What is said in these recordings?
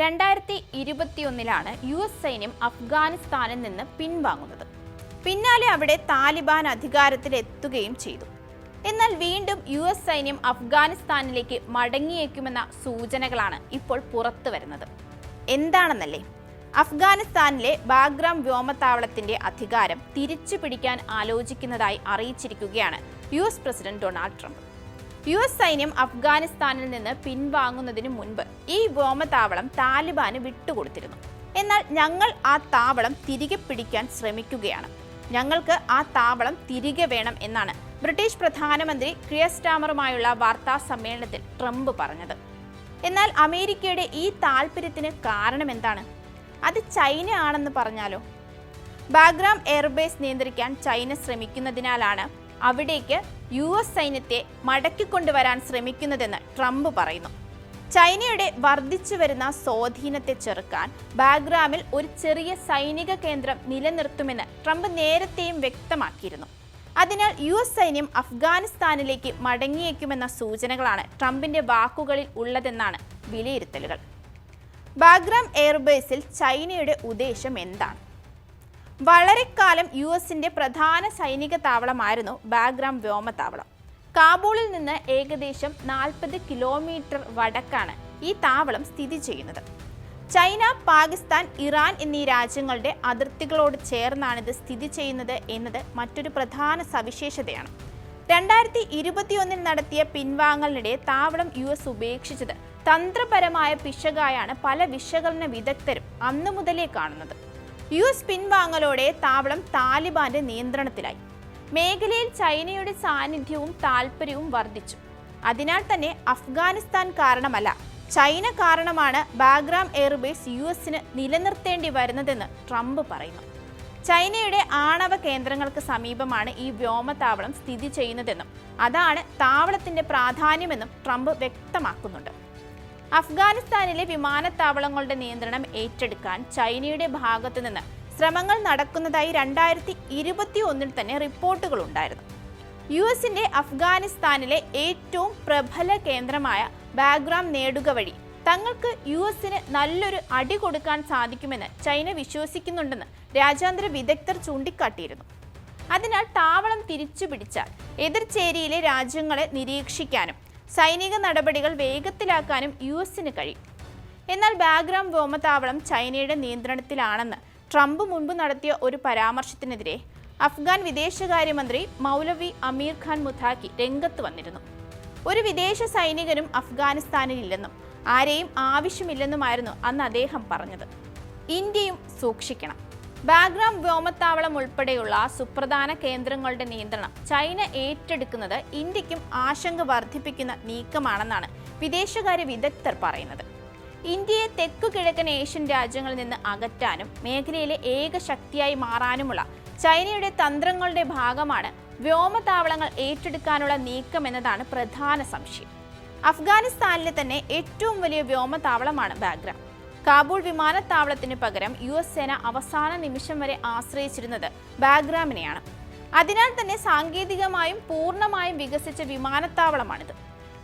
രണ്ടായിരത്തി ഇരുപത്തിയൊന്നിലാണ് U S സൈന്യം അഫ്ഗാനിസ്ഥാനിൽ നിന്ന് പിൻവാങ്ങുന്നത്. പിന്നാലെ അവിടെ താലിബാൻ അധികാരത്തിലെത്തുകയും ചെയ്തു. എന്നാൽ വീണ്ടും യു എസ് സൈന്യം അഫ്ഗാനിസ്ഥാനിലേക്ക് മടങ്ങിയേക്കുമെന്ന സൂചനകളാണ് ഇപ്പോൾ പുറത്തു വരുന്നത്. എന്താണെന്നല്ലേ? അഫ്ഗാനിസ്ഥാനിലെ ബാഗ്രാം വ്യോമത്താവളത്തിന്റെ അധികാരം തിരിച്ചു പിടിക്കാൻ ആലോചിക്കുന്നതായി അറിയിച്ചിരിക്കുകയാണ് U S president Donald Trump. U S സൈന്യം അഫ്ഗാനിസ്ഥാനിൽ നിന്ന് പിൻവാങ്ങുന്നതിന് മുൻപ് ഈ വ്യോമതാവളം താലിബാന് വിട്ടുകൊടുത്തിരുന്നു. എന്നാൽ ഞങ്ങൾ ആ താവളം തിരികെ പിടിക്കാൻ ശ്രമിക്കുകയാണ്. ഞങ്ങൾക്ക് ആ താവളം തിരികെ വേണം എന്നാണ് ബ്രിട്ടീഷ് പ്രധാനമന്ത്രി ക്രിയസ്റ്റാമറുമായുള്ള വാർത്താ സമ്മേളനത്തിൽ ട്രംപ് പറഞ്ഞത്. എന്നാൽ അമേരിക്കയുടെ ഈ താൽപ്പര്യത്തിന് കാരണം എന്താണ്? അത് ചൈന ആണെന്ന് പറഞ്ഞാലോ? ബാഗ്രാം എയർബേസ് നിയന്ത്രിക്കാൻ ചൈന ശ്രമിക്കുന്നതിനാലാണ് അവിടേക്ക് യു എസ് സൈന്യത്തെ മടക്കിക്കൊണ്ടുവരാൻ ശ്രമിക്കുന്നതെന്ന് ട്രംപ് പറയുന്നു. ചൈനയുടെ വർദ്ധിച്ചു വരുന്ന സ്വാധീനത്തെ ചെറുക്കാൻ ബാഗ്രാമിൽ ഒരു ചെറിയ സൈനിക കേന്ദ്രം നിലനിർത്തുമെന്ന് ട്രംപ് നേരത്തെയും വ്യക്തമാക്കിയിരുന്നു. അതിനാൽ യു എസ് സൈന്യം അഫ്ഗാനിസ്ഥാനിലേക്ക് മടങ്ങിയേക്കുമെന്ന സൂചനകളാണ് ട്രംപിന്റെ വാക്കുകളിൽ ഉള്ളതെന്നാണ് വിലയിരുത്തലുകൾ. ബാഗ്രാം എയർബേസിൽ ചൈനയുടെ ഉദ്ദേശം എന്താണ്? വളരെക്കാലം യു എസിന്റെ പ്രധാന സൈനിക താവളമായിരുന്നു ബാഗ്രാം വ്യോമത്താവളം കാബൂളിൽ നിന്ന് ഏകദേശം നാൽപ്പത് കിലോമീറ്റർ വടക്കാണ് ഈ താവളം സ്ഥിതി ചെയ്യുന്നത്. ചൈന പാകിസ്ഥാൻ ഇറാൻ എന്നീ രാജ്യങ്ങളുടെ അതിർത്തികളോട് ചേർന്നാണിത് സ്ഥിതി ചെയ്യുന്നത് എന്നത് മറ്റൊരു പ്രധാന സവിശേഷതയാണ്. രണ്ടായിരത്തി ഇരുപത്തിയൊന്നിൽ നടത്തിയ പിൻവാങ്ങലിനിടെ താവളം യു എസ് ഉപേക്ഷിച്ചത് തന്ത്രപരമായ പിശകായാണ് പല വിശകലന വിദഗ്ധരും അന്നു മുതലേ കാണുന്നത്. യു എസ് പിൻവാങ്ങലോടെ താവളം താലിബാന്റെ നിയന്ത്രണത്തിലായി. മേഖലയിൽ ചൈനയുടെ സാന്നിധ്യവും താൽപ്പര്യവും വർദ്ധിച്ചു. അതിനാൽ തന്നെ അഫ്ഗാനിസ്ഥാൻ കാരണമല്ല ചൈന കാരണമാണ് ബാഗ്രാം എയർബേസ് യു എസിന് നിലനിർത്തേണ്ടി വരുന്നതെന്ന് ട്രംപ് പറയുന്നു. ചൈനയുടെ ആണവ കേന്ദ്രങ്ങൾക്ക് സമീപമാണ് ഈ വ്യോമതാവളം സ്ഥിതി ചെയ്യുന്നതെന്നും അതാണ് താവളത്തിന്റെ പ്രാധാന്യമെന്നും ട്രംപ് വ്യക്തമാക്കുന്നുണ്ട്. അഫ്ഗാനിസ്ഥാനിലെ വിമാനത്താവളങ്ങളുടെ നിയന്ത്രണം ഏറ്റെടുക്കാൻ ചൈനയുടെ ഭാഗത്തു നിന്ന് ശ്രമങ്ങൾ നടക്കുന്നതായി രണ്ടായിരത്തി ഇരുപത്തി ഒന്നിൽ തന്നെ റിപ്പോർട്ടുകൾ ഉണ്ടായിരുന്നു യു എസിന്റെ അഫ്ഗാനിസ്ഥാനിലെ ഏറ്റവും പ്രബല കേന്ദ്രമായ ബാഗ്രാം നേടുക വഴി തങ്ങൾക്ക് യു എസിന് നല്ലൊരു അടി കൊടുക്കാൻ സാധിക്കുമെന്ന് ചൈന വിശ്വസിക്കുന്നുണ്ടെന്ന് രാജ്യാന്തര വിദഗ്ധർ ചൂണ്ടിക്കാട്ടിയിരുന്നു. അതിനാൽ താവളം തിരിച്ചു പിടിച്ചാൽ എതിർചേരിയിലെ രാജ്യങ്ങളെ നിരീക്ഷിക്കാനും സൈനിക നടപടികൾ വേഗത്തിലാക്കാനും യു എസിന് കഴിയും. എന്നാൽ ബാഗ്രാം വ്യോമത്താവളം ചൈനയുടെ നിയന്ത്രണത്തിലാണെന്ന് ട്രംപ് മുൻപ് നടത്തിയ ഒരു പരാമർശത്തിനെതിരെ അഫ്ഗാൻ വിദേശകാര്യമന്ത്രി മൗലവി അമീർ ഖാൻ മുഥാക്കി രംഗത്ത് വന്നിരുന്നു. ഒരു വിദേശ സൈനികനും അഫ്ഗാനിസ്ഥാനിൽ ഇല്ലെന്നും ആരെയും ആവശ്യമില്ലെന്നുമായിരുന്നു അന്ന് അദ്ദേഹം പറഞ്ഞത്. ഇന്ത്യയും സൂക്ഷിക്കണം. ബാഗ്രാം വ്യോമത്താവളം ഉൾപ്പെടെയുള്ള സുപ്രധാന കേന്ദ്രങ്ങളുടെ നിയന്ത്രണം ചൈന ഏറ്റെടുക്കുന്നത് ഇന്ത്യക്കും ആശങ്ക വർദ്ധിപ്പിക്കുന്ന നീക്കമാണെന്നാണ് വിദേശകാര്യ വിദഗ്ധർ പറയുന്നത്. ഇന്ത്യയെ തെക്കു കിഴക്കൻ ഏഷ്യൻ രാജ്യങ്ങളിൽ നിന്ന് അകറ്റാനും മേഖലയിലെ ഏക ശക്തിയായി മാറാനുമുള്ള ചൈനയുടെ തന്ത്രങ്ങളുടെ ഭാഗമാണ് വ്യോമത്താവളങ്ങൾ ഏറ്റെടുക്കാനുള്ള നീക്കം എന്നതാണ് പ്രധാന സംശയം. അഫ്ഗാനിസ്ഥാനിലെ തന്നെ ഏറ്റവും വലിയ വ്യോമത്താവളമാണ് ബാഗ്രാം കാബൂൾ വിമാനത്താവളത്തിന് പകരം യു എസ് സേന അവസാന നിമിഷം വരെ ആശ്രയിച്ചിരുന്നത് ബാഗ്രാമിനെയാണ്. അതിനാൽ തന്നെ സാങ്കേതികമായും പൂർണമായും വികസിച്ച വിമാനത്താവളമാണിത്.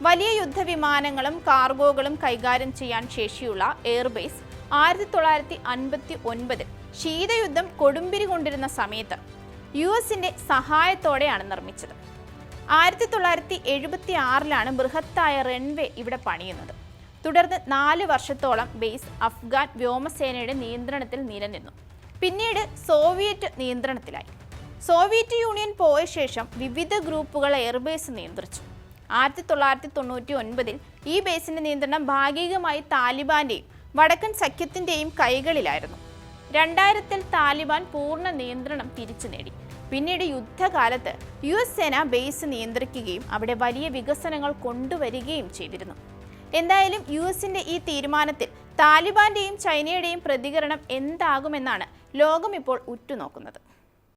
വലിയ യുദ്ധവിമാനങ്ങളും കാർഗോകളും കൈകാര്യം ചെയ്യാൻ ശേഷിയുള്ള എയർബേസ് ആയിരത്തി തൊള്ളായിരത്തി അൻപത്തി ഒൻപതിൽ ശീതയുദ്ധം കൊടുമ്പിരി കൊണ്ടിരുന്ന സമയത്ത് യു എസിന്റെ സഹായത്തോടെയാണ് നിർമ്മിച്ചത്. ആയിരത്തി തൊള്ളായിരത്തി എഴുപത്തി ആറിലാണ് ബൃഹത്തായ റൺവേ ഇവിടെ പണിയുന്നത്. തുടർന്ന് നാല് വർഷത്തോളം ബേസ് അഫ്ഗാൻ വ്യോമസേനയുടെ നിയന്ത്രണത്തിൽ നിലനിന്നു. പിന്നീട് സോവിയറ്റ് നിയന്ത്രണത്തിലായി. സോവിയറ്റ് യൂണിയൻ പോയ ശേഷം വിവിധ ഗ്രൂപ്പുകൾ എയർബേസ് നിയന്ത്രിച്ചു. ആയിരത്തി തൊള്ളായിരത്തി തൊണ്ണൂറ്റി ഒൻപതിൽ ഈ ബേസിന്റെ നിയന്ത്രണം ഭാഗികമായി താലിബാന്റെയും വടക്കൻ സഖ്യത്തിന്റെയും കൈകളിലായിരുന്നു. രണ്ടായിരത്തിൽ താലിബാൻ പൂർണ നിയന്ത്രണം തിരിച്ചു നേടി. പിന്നീട് യുദ്ധകാലത്ത് യു എസ് സേന ബേസ് നിയന്ത്രിക്കുകയും അവിടെ വലിയ വികസനങ്ങൾ കൊണ്ടുവരികയും ചെയ്തിരുന്നു. എന്തായാലും യു എസിന്റെ ഈ തീരുമാനത്തിൽ താലിബാന്റെയും ചൈനയുടെയും പ്രതികരണം എന്താകുമെന്നാണ് ലോകം ഇപ്പോൾ ഉറ്റുനോക്കുന്നത്.